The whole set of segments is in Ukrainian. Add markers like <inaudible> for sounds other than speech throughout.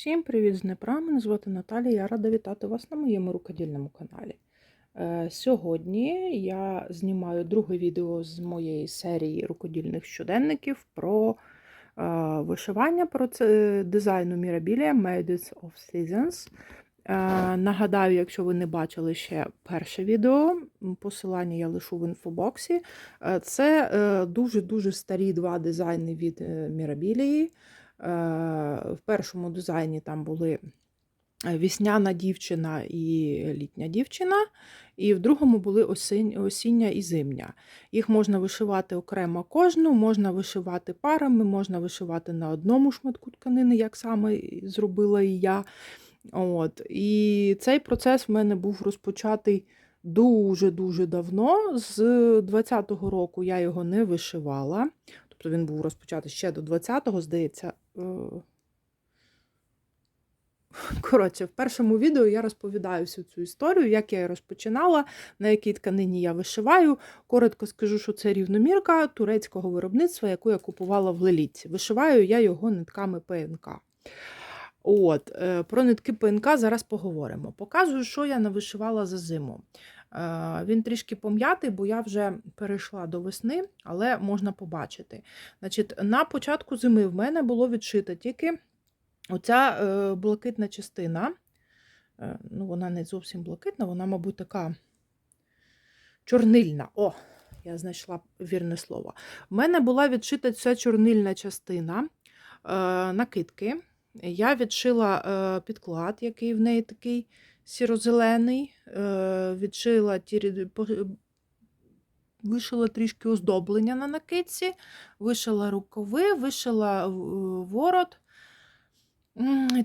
Всім привіт з Дніпра, мене звати Наталія, я рада вітати вас на моєму рукодільному каналі. Е, Сьогодні я знімаю друге відео з моєї серії рукодільних щоденників про е, вишивання, про це, дизайну Mirabilia Made of Seasons. Е, Нагадаю, якщо ви не бачили ще перше відео, посилання я лишу в інфобоксі. Е, Це е, дуже-дуже старі два дизайни від е. Е, В першому дизайні там були е, вісняна дівчина і літня дівчина, і в другому були осіння і зимня. Їх можна вишивати окремо кожну, можна вишивати парами, можна вишивати на одному шматку тканини, як саме зробила і я. От. І цей процес в мене був розпочатий дуже-дуже давно. З 20-го року я його не вишивала. Тобто він був розпочатий ще до 20-го, здається. е, Коротше, в першому відео я розповідаю всю цю історію, як я її розпочинала, на якій тканині я вишиваю. Коротко скажу, що це рівномірка турецького виробництва, яку я купувала в Лелітці. Вишиваю я його нитками ПНК. От, е, Про нитки ПНК зараз поговоримо. Показую, що я навишивала за зиму. Е, Він трішки пом'ятий, бо я вже перейшла до весни, але можна побачити. Значить, На початку зими в мене було відшито тільки оця е, блакитна частина. Е, Ну, Вона не зовсім блакитна, вона, мабуть, така чорнильна. О, я знайшла вірне слово. В мене була відшита ця чорнильна частина накидки. Я відшила підклад, який в неї такий сіро-зелений, е, відшила ті, вишила трішки оздоблення на накидці, вишила рукави, вишила е, ворот.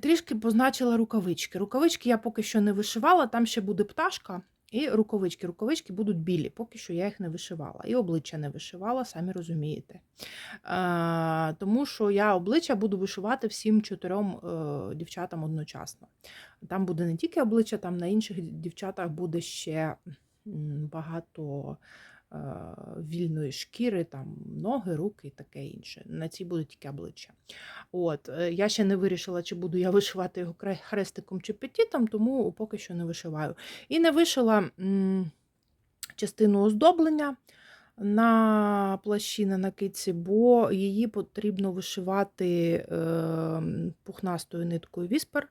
Трішки позначила рукавички. Рукавички я поки що не вишивала, там ще буде пташка і рукавички. Рукавички будуть білі, поки що я їх не вишивала. І обличчя не вишивала, самі розумієте. Е, тому що я обличчя буду вишивати всім чотирьом е, дівчатам одночасно. Там буде не тільки обличчя, там на інших дівчатах буде ще багато вільної шкіри, там ноги, руки і таке інше. На цій буде тільки обличчя. От, е, я ще не вирішила, чи буду я <laughs> вишивати його хрестиком чи петітом, тому поки що не вишиваю. І не вишила частину оздоблення на плащі на накидці, бо її потрібно вишивати е, пухнастою ниткою віспер.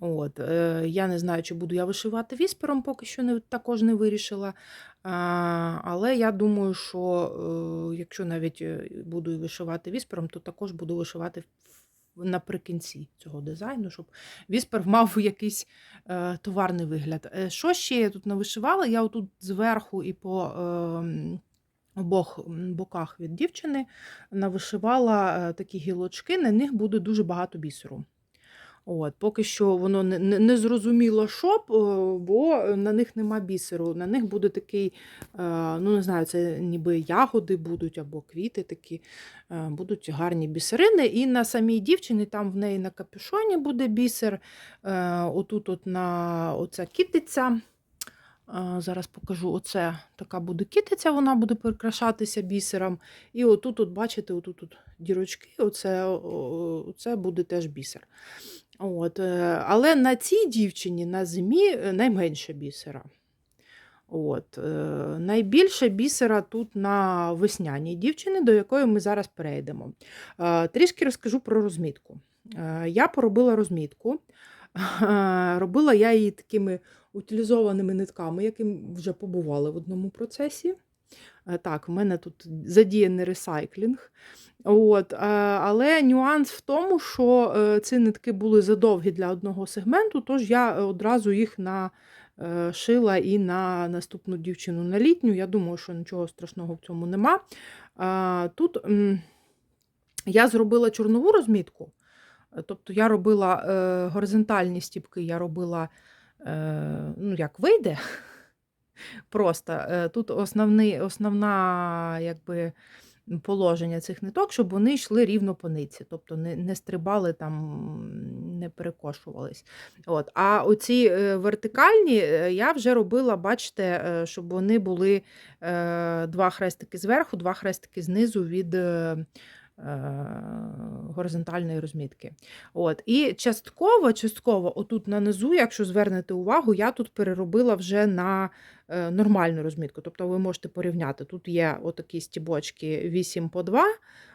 От, е, я не знаю, чи буду я вишивати віспером, поки що не, також не вирішила. Але я думаю, що е, якщо навіть е, буду вишивати віспером, то також буду вишивати наприкінці цього дизайну, щоб віспер <laughs> мав якийсь е, товарний вигляд. Що ще я тут навишивала? Я отут зверху і по. Е, обох боках від дівчини навишивала такі гілочки, на них буде дуже багато бісеру. От, Поки що воно не, не, зрозуміло, що, е, бо на них нема бісеру. На них буде такий, е, ну не знаю, це ніби ягоди будуть або квіти такі, е, будуть гарні бісерини. І на самій дівчині, там в неї на капюшоні буде бісер. Отут от на оця кітиця. Зараз покажу, оце така буде китиця, вона буде прикрашатися бісером. І отут, от, бачите, отут от дірочки, оце, оце буде теж бісер. От, е, але на цій дівчині на зимі е, найменше бісера. От, е, найбільше бісера тут на весняній дівчині, до якої ми зараз перейдемо. Трішки розкажу про розмітку. Я поробила розмітку. <laughs> Робила я її такими утилізованими нитками, які вже побували в одному процесі. Е, Так, в мене тут задіяний ресайклінг. От, е, але нюанс в тому, що е, ці нитки були задовгі для одного сегменту, тож я одразу їх нашила і на наступну дівчину на літню. Я думаю, що нічого страшного в цьому нема. Тут я зробила чорнову розмітку, тобто я робила горизонтальні стіпки, я робила, ну, як вийде. Просто е, тут основний, основна якби, положення цих ниток, щоб вони йшли рівно по нитці, тобто не, не стрибали там, не перекошувались. От. А оці е, вертикальні е, я вже робила, бачите, щоб вони були два хрестики зверху, два хрестики знизу від горизонтальної розмітки. От. І частково, частково, отут на низу, якщо звернете увагу, я тут переробила вже на е, нормальну розмітку. Тобто ви можете порівняти. Тут є отакі стібочки 8 по 2,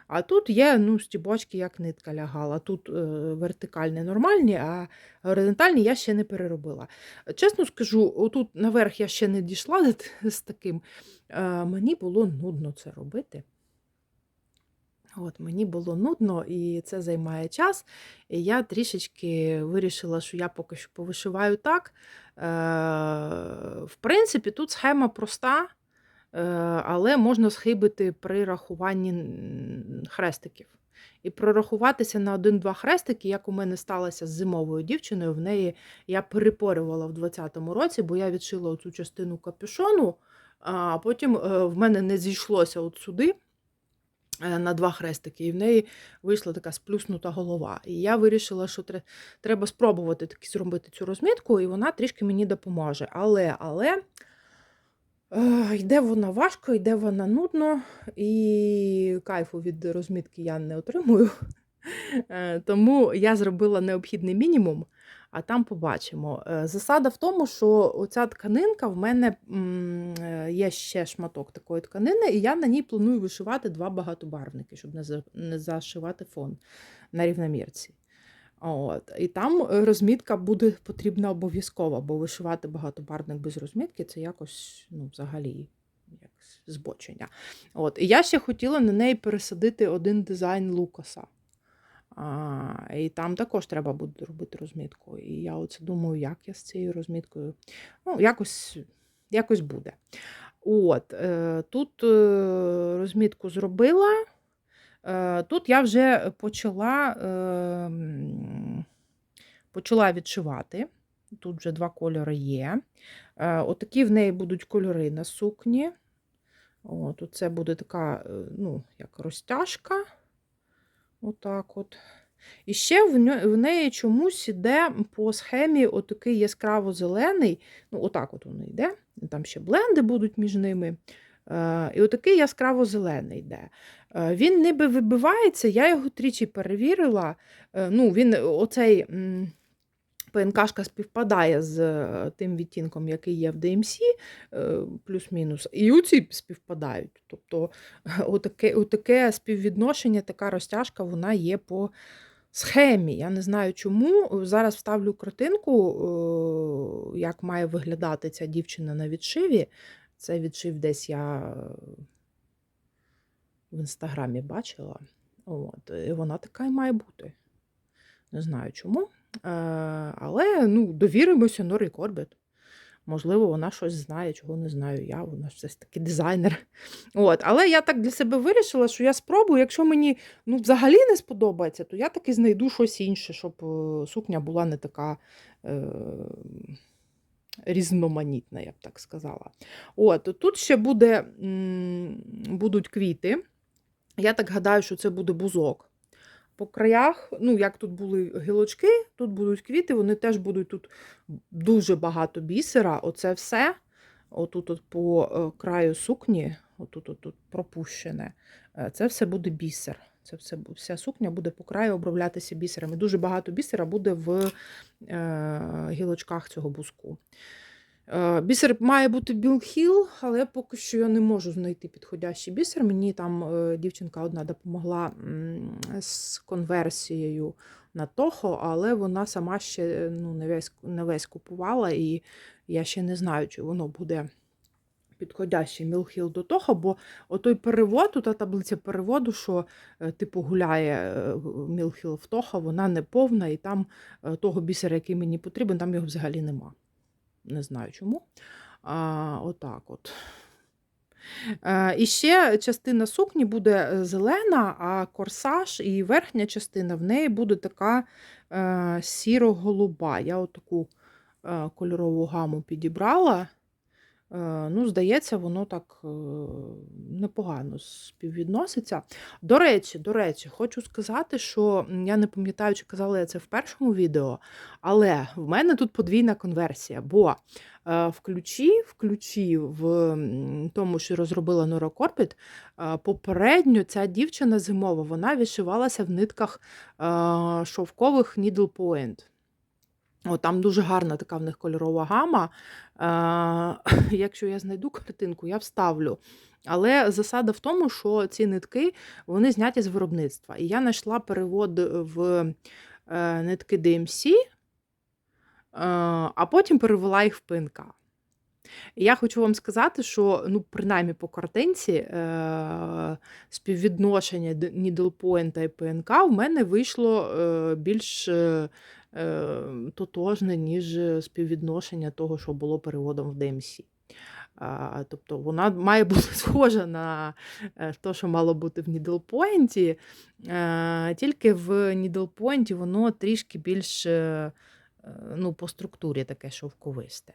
а тут є ну, стібочки, як нитка лягала. Тут е, вертикальні нормальні, а горизонтальні я ще не переробила. Чесно скажу, отут наверх я ще не дійшла з таким. Е, мені було нудно це робити. От, Мені було нудно і це займає час. І я трішечки вирішила, що я поки що повишиваю так. Е, В принципі, тут схема проста, е, але можна схибити при рахуванні хрестиків. І прорахуватися на один-два хрестики, як у мене сталося з зимовою дівчиною, в неї я перепорювала в 20-му році, бо я відшила оцю частину капюшону, а потім е, в мене не зійшлося от сюди. Е, на два хрестики, і в неї вийшла така сплюснута голова. І я вирішила, що треба спробувати таки зробити цю розмітку, і вона трішки мені допоможе. Але, але е, йде вона важко, йде вона нудно, і кайфу від розмітки я не отримую. <laughs> Е, тому я зробила необхідний мінімум а там побачимо. Е, засада в тому, що оця тканинка в мене е, є ще шматок такої тканини, і я на ній планую вишивати два багатобарвники, щоб не зашивати фон на рівномірці. От. І там розмітка буде потрібна обов'язково, бо вишивати багатобарвник без розмітки це якось ну, взагалі збочення. От. І я ще хотіла на неї пересадити один дизайн Лукаса. А, І там також треба буде робити розмітку. І я оце думаю, як я з цією розміткою. Ну, якось якось буде. От, е, Тут е, розмітку зробила. Е, тут я вже почала почала відшивати. Тут вже два кольори є. Отакі в неї будуть кольори на сукні. От, Це буде така, ну, як розтяжка. Отак от. І ще в неї чомусь йде по схемі отакий яскраво-зелений, ну, отак от воно йде. Там ще бленди будуть між ними. Е, і отакий яскраво-зелений йде. Е, він ніби вибивається, я його тричі перевірила. Е, ну, він оцей ПНКшка співпадає з е, тим відтінком, який є в DMC, е, плюс-мінус, і оці співпадають. Тобто <laughs> отаке, отаке співвідношення, така розтяжка, вона є по схемі. Я не знаю чому. Зараз вставлю картинку, е, як має виглядати ця дівчина на відшиві. Це відшив десь я в інстаграмі бачила. От, І вона така і має бути. Не знаю чому. Е, але ну, довіримося Норі Корбет. Можливо, вона щось знає, чого не знаю я, вона ж все ж таки дизайнер. От. Але я так для себе вирішила, що я спробую, якщо мені ну, взагалі не сподобається, то я таки знайду щось інше, щоб е, сукня була не така е, різноманітна, я б так сказала. От, Тут ще буде, будуть квіти. Я так гадаю, що це буде бузок по краях, ну, як тут були гілочки, тут будуть квіти, вони теж будуть тут дуже багато бісера. Оце все. Отут от по е, краю сукні, отут от, от пропущене, е, це все буде бісер. Це все, Вся сукня буде по краю оброблятися бісерами. Дуже багато бісера буде в е, гілочках цього буску. Е, бісер має бути білхіл, але поки що я не можу знайти підходящий бісер. Мені там е, дівчинка одна допомогла з конверсією на Тохо, але вона сама ще ну, не весь не весь купувала, і я ще не знаю, чи воно буде підходящий мілхіл до того, бо отой перевод, та таблиця переводу, що е, типу гуляє мілхіл в Тохо, вона не повна, і там того бісера, який мені потрібен, там його взагалі нема не знаю чому. А, Отак от. А, І ще частина сукні буде е, зелена, а корсаж і верхня частина в неї буде така е, сіро-голуба. Я отаку е, кольорову гаму підібрала. Е, Ну, здається, воно так е, непогано співвідноситься. До речі, до речі, хочу сказати, що я не пам'ятаю, чи казала я це в першому відео, але в мене тут подвійна конверсія, бо е, в ключі, в ключі в тому, що розробила Corpit, е, попередньо ця дівчина зимова, вона відшивалася в нитках шовкових Needle Point. О, там дуже гарна така в них кольорова гама. Е, <laughs> якщо я знайду картинку, я вставлю. Але засада в тому, що ці нитки вони зняті з виробництва. І я знайшла перевод в е, нитки DMC, е, а потім перевела їх в ПНК. Я хочу вам сказати, що ну, принаймні по картинці е, співвідношення д- Needle Point і ПНК в мене вийшло е, більш е, тотожне, ніж співвідношення того, що було переводом в DMC. А, тобто вона має <laughs> бути схожа на е, те, що мало бути в Needle е, тільки в Needle воно трішки більш е, ну, по структурі таке шовковисте.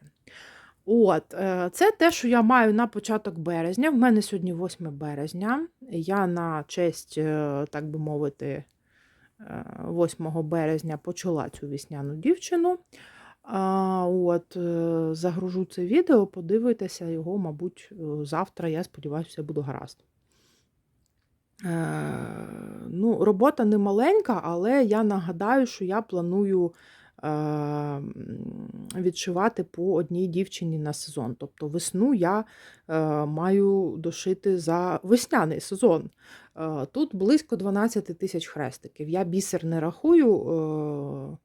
От, це те, що я маю на початок березня. В мене сьогодні 8 березня. Я на честь, так би мовити, 8 березня почала цю вісняну дівчину. А, От, е, загружу це відео, подивитися його, мабуть, е, завтра. Я сподіваюся, все буде гаразд. Е, ну, робота не маленька, але я нагадаю, що я планую е, відшивати по одній дівчині на сезон. Тобто весну я е, маю дошити за весняний сезон. Е, тут близько 12 тисяч хрестиків. Я бісер не рахую.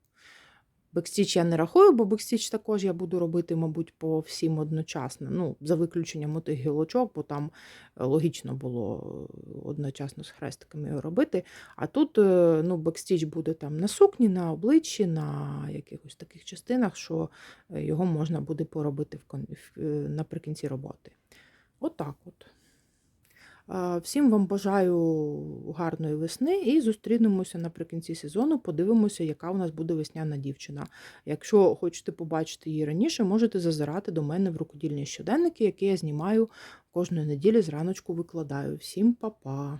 Бекстіч я не рахую, бо бекстіч також я буду робити, мабуть, по всім одночасно. Ну, за виключенням тих гілочок, бо там е, логічно було е, одночасно з хрестиками робити. А тут е, ну, бекстіч буде там на сукні, на обличчі, на якихось таких частинах, що його можна буде поробити наприкінці роботи. Отак от. А, Всім вам бажаю гарної весни і зустрінемося наприкінці сезону. Подивимося, яка у нас буде весняна дівчина. Якщо хочете побачити її раніше, можете зазирати до мене в рукодільні щоденники, які я знімаю кожної неділі зраночку викладаю. Всім па-па!